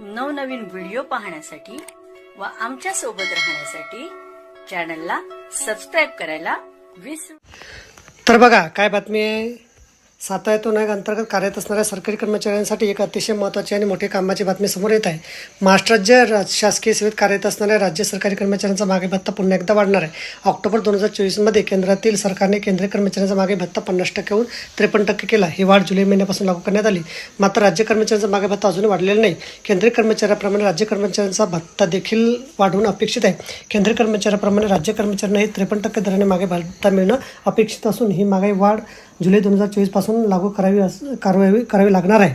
नवनवीन व्हिडिओ पाहण्यासाठी व आमच्यासोबत राहण्यासाठी चॅनलला सबस्क्राईब करायला विसरू तर बघा काय बातमी आहे? सातायतून आयोग अंतर्गत कार्यरत असणाऱ्या सरकारी कर्मचाऱ्यांसाठी एक अतिशय महत्त्वाची आणि मोठी कामाची बातमी समोर येत आहे. महाराष्ट्राज्य राज- शासकीय सेवेत कार्यरत असणाऱ्या राज्य सरकारी कर्मचाऱ्यांचा मागे भत्ता पुन्हा एकदा वाढणार आहे. ऑक्टोबर दोन हजार चोवीसमध्ये केंद्रातील सरकारने केंद्रीय कर्मचाऱ्यांचा मागे भत्ता पन्नास टक्केहून त्रेपन्न टक्के केला. ही वाढ जुलै महिन्यापासून लागू करण्यात आली. मात्र राज्य कर्मचाऱ्यांचा मागे भत्ता अजूनही वाढलेला नाही. केंद्रीय कर्मचाऱ्याप्रमाणे राज्य कर्मचाऱ्यांचा भत्ता देखील वाढवणं अपेक्षित आहे. केंद्रीय कर्मचाऱ्याप्रमाणे राज्य कर्मचाऱ्यांनाही त्रेपन्न टक्के दराने मागे भत्ता मिळणं अपेक्षित असून ही मागाई वाढ जुलै दोन हजार चोवीसपासून लागू करावी अस कारवाई करावी लागणार आहे.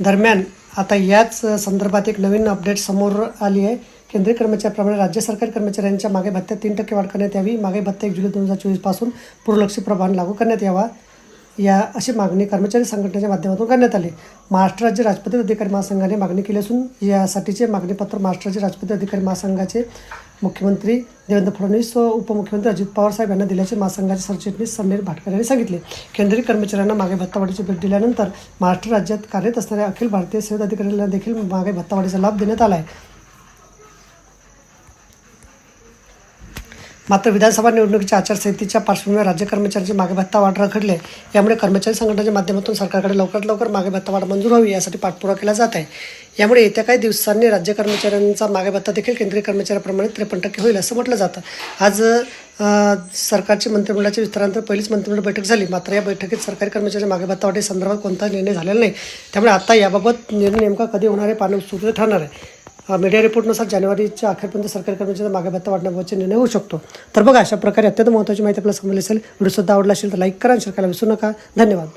दरम्यान आता याच संदर्भात एक नवीन अपडेट समोर आली आहे. केंद्रीय कर्मचाऱ्याप्रमाणे राज्य सरकारी कर्मचाऱ्यांच्या मागे भत्त्यात तीन टक्के वाढ करण्यात यावी. मागे भत्ता एक जुलै दोन हजार चोवीसपासून पूर्वलक्षी प्रमाण लागू करण्यात यावा. या अशी मागणी कर्मचारी संघटनेच्या माध्यमातून करण्यात आली. महाराष्ट्र राज्य राजपत्रित अधिकारी महासंघाने मागणी केली असून यासाठीचे मागणीपत्र महाराष्ट्र राज्य राजपत्रित अधिकारी महासंघाचे मुख्यमंत्री देवेंद्र फडणवीस व उपमुख्यमंत्री अजित पवार साहेब यांना दिल्याचे महासंघाचे सरचिटणीस समीर भाटकर यांनी सांगितले. केंद्रीय कर्मचाऱ्यांना मागे भत्तावाढीची भेट दिल्यानंतर महाराष्ट्र राज्यात कार्यरत असणाऱ्या अखिल भारतीय सेवा अधिकाऱ्यांना देखील मागे भत्तावाढीचा लाभ देण्यात आला आहे. मात्र विधानसभा निवडणुकीच्या आचारसंहितेच्या पार्श्वभूमीवर राज्य कर्मचाऱ्यांचे मागे भत्ता वाढ रखडले यामुळे कर्मचारी संघटनेच्या माध्यमातून सरकारकडे लवकरात लवकर मागे भत्ता वाढ मंजूर व्हावी यासाठी पाठपुरावा केला जात आहे. यामुळे येत्या काही दिवसांनी राज्य कर्मचाऱ्यांचा मागे भत्ता देखील केंद्रीय कर्मचाऱ्याप्रमाणे त्रेपन्न टक्के होईल असं म्हटलं जातं. आज सरकारची मंत्रिमंडळाच्या विस्तारानंतर पहिलीच मंत्रिमंडळ बैठक झाली. मात्र या बैठकीत सरकारी कर्मचारी मागे भत्ता वाढी संदर्भात कोणताही निर्णय झालेला नाही. त्यामुळे आता याबाबत निर्णय नेमका कधी होणार आहे पाहणं उत्सुकता ठरणार आहे. मीडिया रिपोर्टनुसार जानेवारीच्या अखेरपर्यंत सरकारी कर्मचाऱ्यांचा मागे भत्ता वाढण्याबाबतचे निर्णय होऊ शकतो. तर बघा अशा प्रकारे अत्यंत महत्त्वाची माहिती आपल्याला समजली असेल व्हिडिओ सुद्धा आवडला असेल तर लाईक करा शेअर करायला विसरू नका. धन्यवाद.